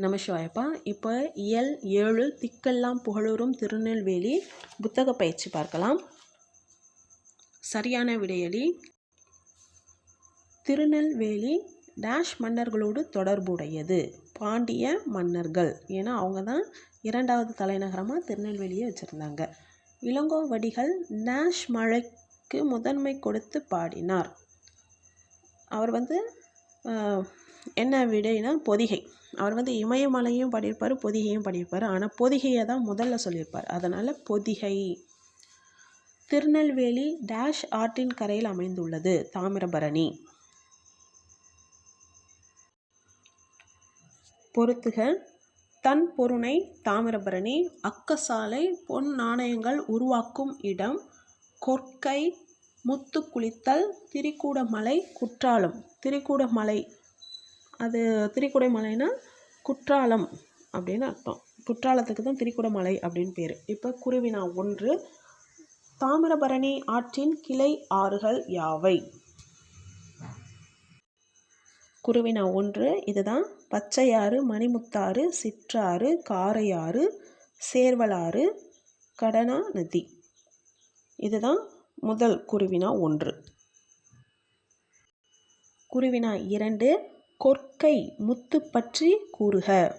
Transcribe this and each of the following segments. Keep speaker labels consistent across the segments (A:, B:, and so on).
A: நமசிவாயப்பா. இப்போ இயல் ஏழு திக்கெல்லாம் புகழூரும் திருநெல்வேலி. புத்தக பயிற்சி பார்க்கலாம். சரியான விடையளி திருநெல்வேலி டேஷ் மன்னர்களோடு தொடர்புடையது. பாண்டிய மன்னர்கள். ஏன்னா அவங்க தான் இரண்டாவது தலைநகரமாக திருநெல்வேலியை வச்சுருந்தாங்க. இளங்கோவடிகள் டேஷ் மழைக்கு முதன்மை கொடுத்து பாடினார். அவர் வந்து என்ன விடைனா பொதிகை. அவர் வந்து இமயமலையும் பாடியிருப்பார் பொதிகையும் பாடியிருப்பார் ஆனால் பொதிகையை தான் முதல்ல சொல்லியிருப்பார். அதனால் பொதிகை. திருநெல்வேலி டேஷ் ஆற்றின் கரையில் அமைந்துள்ளது தாமிரபரணி. பொறுத்துக. தன் பொருணை தாமிரபரணி அக்கசாலை பொன் நாணயங்கள் உருவாக்கும் இடம் கொற்கை முத்து குளித்தல் திரிகூடமலை குற்றாலம். திரிகூடமலை அது திரிகுடைமலைனா குற்றாலம் அப்படின்னு அர்த்தம். குற்றாலத்துக்கு தான் திரிக்குடமலை அப்படின்னு பேர். இப்போ குருவினா ஒன்று தாமிரபரணி ஆற்றின் கிளை ஆறுகள் யாவை? குருவினா ஒன்று இதுதான் பச்சையாறு மணிமுத்தாறு சிற்றாறு காரையாறு சேர்வலாறு கடனா நதி. இதுதான் முதல் குருவினா ஒன்று. குருவினா இரண்டு கொற்கை முத்து பற்றி கூறுக.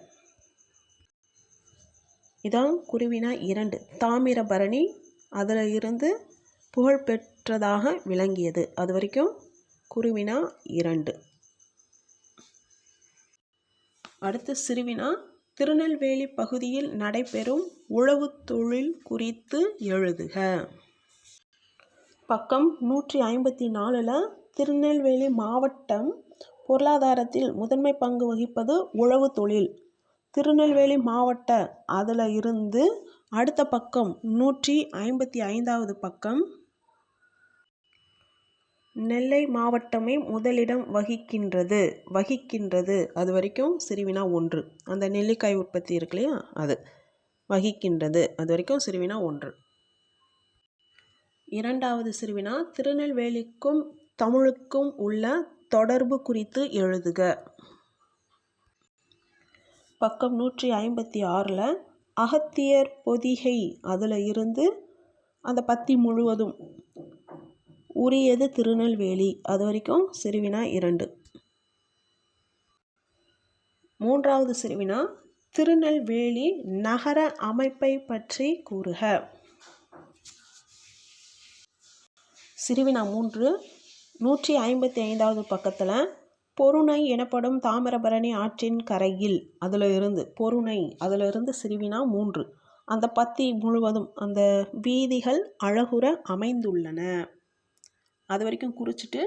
A: இதான் குருவினா இரண்டு. தாமிரபரணி அதில் இருந்து புகழ்பெற்றதாக விளங்கியது. அது வரைக்கும் குருவினா இரண்டு. அடுத்து சிறுவினா. திருநெல்வேலி பகுதியில் நடைபெறும் உழவுத் தொழில் குறித்து எழுதுக. பக்கம் நூற்றி ஐம்பத்தி நாலில் திருநெல்வேலி மாவட்டம் பொருளாதாரத்தில் முதன்மை பங்கு வகிப்பது உழவு தொழில். திருநெல்வேலி மாவட்ட அதில் இருந்து அடுத்த பக்கம் நூற்றி ஐம்பத்தி ஐந்தாவது பக்கம் நெல்லை மாவட்டமே முதலிடம் வகிக்கின்றது. வகிக்கின்றது. அது வரைக்கும் சிறுவினா ஒன்று. அந்த நெல்லிக்காய் உற்பத்தி இருக்கு இல்லையா? அது. வகிக்கின்றது. அது வரைக்கும் சிறுவினா ஒன்று. இரண்டாவது சிறுவினா திருநெல்வேலிக்கும் தமிழுக்கும் உள்ள தொடர்பு குறித்து எழுதுக. பக்கம் நூற்றி ஐம்பத்தி ஆறில் அகத்தியர் பொதிகை அதில் இருந்து அந்த பத்தி முழுவதும் உரியது திருநெல்வேலி அது வரைக்கும் சிறுவினா இரண்டு. மூன்றாவது சிறுவினா திருநெல்வேலி நகர அமைப்பை பற்றி கூறுக. சிறுவினா மூன்று நூற்றி ஐம்பத்தி ஐந்தாவது பக்கத்தில் பொருணை எனப்படும் தாமிரபரணி ஆற்றின் கரையில் அதில் இருந்து பொருணை அதில் இருந்து சிறுவினா மூன்று. அந்த பத்தி முழுவதும் அந்த வீதிகள் அழகுற அமைந்துள்ளன. அது வரைக்கும் குறிச்சிட்டு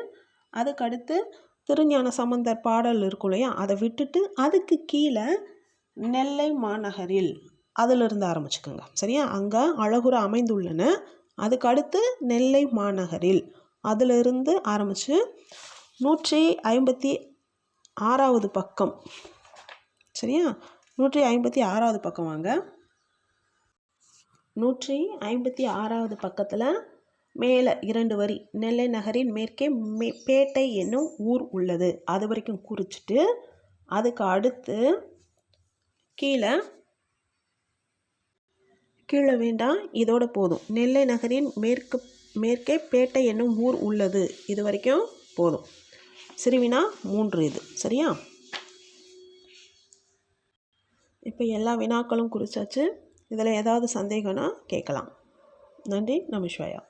A: அதுக்கடுத்து திருஞான சம்பந்தர் பாடல் இருக்கும் இல்லையா அதை விட்டுட்டு அதுக்கு கீழே நெல்லை மாநகரில் அதிலிருந்து ஆரம்பிச்சுக்கோங்க. சரியா? அங்கே அழகுற அமைந்துள்ளன. அதுக்கடுத்து நெல்லை மாநகரில் அதிலிருந்து ஆரம்பித்து நூற்றி ஐம்பத்தி ஆறாவது பக்கம். சரியா? நூற்றி ஐம்பத்தி ஆறாவது பக்கம் வாங்க. நூற்றி ஐம்பத்தி ஆறாவது பக்கத்தில் மேலே இரண்டு வரி. நெல்லை நகரின் மேற்கே மே பேட்டை என்னும் ஊர் உள்ளது. அது வரைக்கும் குறிச்சிட்டு அதுக்கு அடுத்து கீழே கீழே வேண்டாம் இதோட போதும். நெல்லை நகரின் மேற்கு மேற்கே பேட்டை என்னும் ஊர் உள்ளது. இது வரைக்கும் போதும். சிறுவினா மூன்று இது. சரியா? இப்போ எல்லா வினாக்களும் குறிச்சாச்சு. இதில் ஏதாவது சந்தேகம்னா கேட்கலாம். நன்றி. நமஸ்வாயா